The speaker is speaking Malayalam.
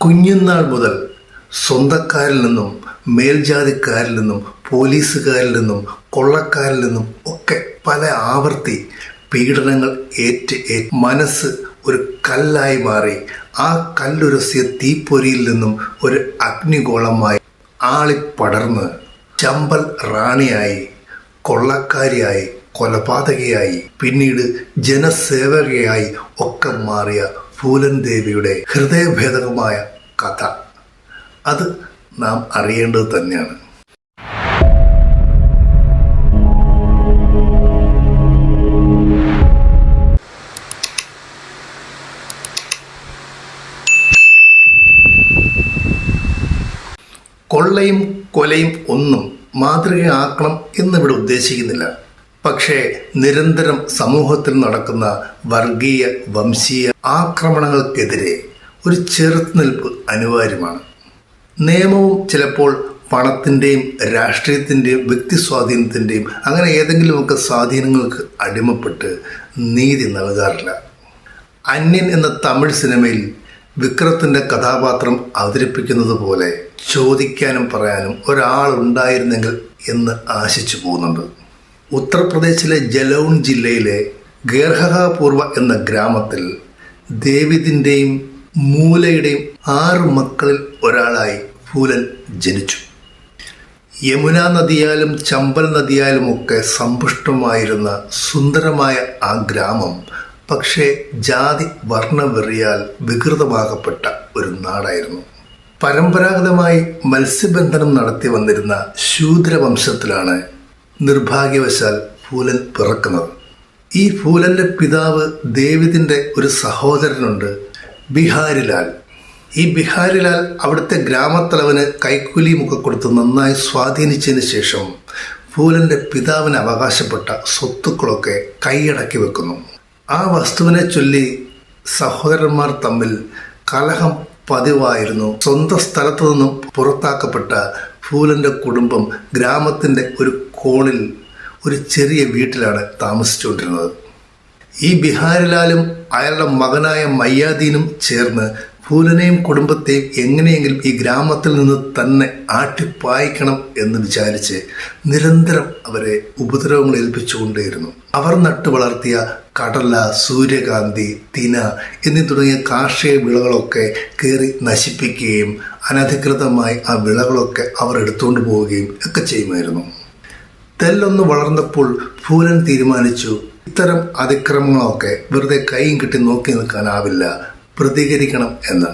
കുഞ്ഞുനാൾ മുതൽ സ്വന്തക്കാരിൽ നിന്നും മേൽജാതിക്കാരിൽ നിന്നും പോലീസുകാരിൽ നിന്നും കൊള്ളക്കാരിൽ നിന്നും ഒക്കെ പല ആവർത്തി പീഡനങ്ങൾ ഏറ്റ് ഏറ്റ് മനസ്സ് ഒരു കല്ലായി മാറി. ആ കല്ലുരസിയ തീപ്പൊരിയിൽ നിന്നും ഒരു അഗ്നിഗോളമായി ആളിപ്പടർന്ന് ചമ്പൽ റാണിയായി കൊള്ളക്കാരിയായി കൊലപാതകയായി പിന്നീട് ജനസേവകയായി ഒക്കെ മാറിയ പൂലൻ ദേവിയുടെ ഹൃദയഭേദകമായ കഥ. അത് നാം അറിയേണ്ടത് തന്നെയാണ്. കൊള്ളയും കൊലയും ഒന്നും മാതൃകയാക്കണം എന്നിവിടെ ഉദ്ദേശിക്കുന്നില്ല. പക്ഷേ നിരന്തരം സമൂഹത്തിൽ നടക്കുന്ന വർഗീയ വംശീയ ആക്രമണങ്ങൾക്കെതിരെ ഒരു ചെറുത്തുനിൽപ്പ് അനിവാര്യമാണ്. നിയമവും ചിലപ്പോൾ പണത്തിന്റെയും രാഷ്ട്രീയത്തിന്റെയും വ്യക്തി സ്വാധീനത്തിന്റെയും അങ്ങനെ ഏതെങ്കിലുമൊക്കെ സ്വാധീനങ്ങൾക്ക് അടിമപ്പെട്ട് നീതി നൽകാറില്ല. അന്യൻ എന്ന തമിഴ് സിനിമയിൽ വിക്രത്തിന്റെ കഥാപാത്രം അവതരിപ്പിക്കുന്നത് പോലെ ചോദിക്കാനും പറയാനും ഒരാളുണ്ടായിരുന്നെങ്കിൽ എന്ന് ആശിച്ചു പോകുന്നുണ്ട്. ഉത്തർപ്രദേശിലെ ജലൗൺ ജില്ലയിലെ ഗേർഹപൂർവ എന്ന ഗ്രാമത്തിൽ ദേവിദിന്റെയും മൂലയുടെയും ആറ് മക്കളിൽ ഒരാളായി ഫൂലൻ ജനിച്ചു. യമുന നദിയാലും ചമ്പൽ നദിയാലും ഒക്കെ സമ്പുഷ്ടമായിരുന്ന സുന്ദരമായ ആ ഗ്രാമം പക്ഷേ ജാതി വർണവെറിയാൽ വികൃതമാകപ്പെട്ട ഒരു നാടായിരുന്നു. പരമ്പരാഗതമായി മത്സ്യബന്ധനം നടത്തി വന്നിരുന്ന ശൂദ്രവംശത്തിലാണ് നിർഭാഗ്യവശാൽ ഫൂലൻ പിറക്കുന്നത്. ഈ ഫൂലന്റെ പിതാവ് ദേവിദിന്റെ ഒരു സഹോദരനുണ്ട് ബിഹാരിലാൽ. ഈ ബിഹാരിലാൽ അവിടുത്തെ ഗ്രാമത്തലവന് കൈക്കൂലിയുമൊക്കെ കൊടുത്ത് നന്നായി സ്വാധീനിച്ചതിന് ശേഷം ഫൂലന്റെ പിതാവിന് അവകാശപ്പെട്ട സ്വത്തുക്കളൊക്കെ കൈയടക്കി വെക്കുന്നു. ആ വസ്തുവിനെ ചൊല്ലി സഹോദരന്മാർ തമ്മിൽ കലഹം പതിവായിരുന്നു. സ്വന്തം സ്ഥലത്തു നിന്നും പുറത്താക്കപ്പെട്ട ഫൂലന്റെ കുടുംബം ഗ്രാമത്തിന്റെ ഒരു കോണിൽ ഒരു ചെറിയ വീട്ടിലാണ് താമസിച്ചുകൊണ്ടിരുന്നത്. ഈ ബിഹാരിലാലും അയാളുടെ മകനായ മയ്യാദീനും ചേർന്ന് ഫൂലനെയും കുടുംബത്തെയും എങ്ങനെയെങ്കിലും ഈ ഗ്രാമത്തിൽ നിന്ന് തന്നെ ആട്ടിപ്പായിക്കണം എന്ന് വിചാരിച്ച് നിരന്തരം അവരെ ഉപദ്രവങ്ങൾ ഏൽപ്പിച്ചുകൊണ്ടേയിരുന്നു. അവർ നട്ടു വളർത്തിയ കടല സൂര്യകാന്തി തിന എന്നീ തുടങ്ങിയ കാർഷിക വിളകളൊക്കെ കയറി നശിപ്പിക്കുകയും അനധികൃതമായി ആ വിളകളൊക്കെ അവർ എടുത്തുകൊണ്ട് പോവുകയും ഒക്കെ ചെയ്യുമായിരുന്നു. തെല്ലൊന്ന് വളർന്നപ്പോൾ ഫൂലൻ തീരുമാനിച്ചു ഇത്തരം അതിക്രമങ്ങളൊക്കെ വെറുതെ കൈയും കെട്ടി നോക്കി നിൽക്കാനാവില്ല. പ്രതികരിക്കണം എന്ന്.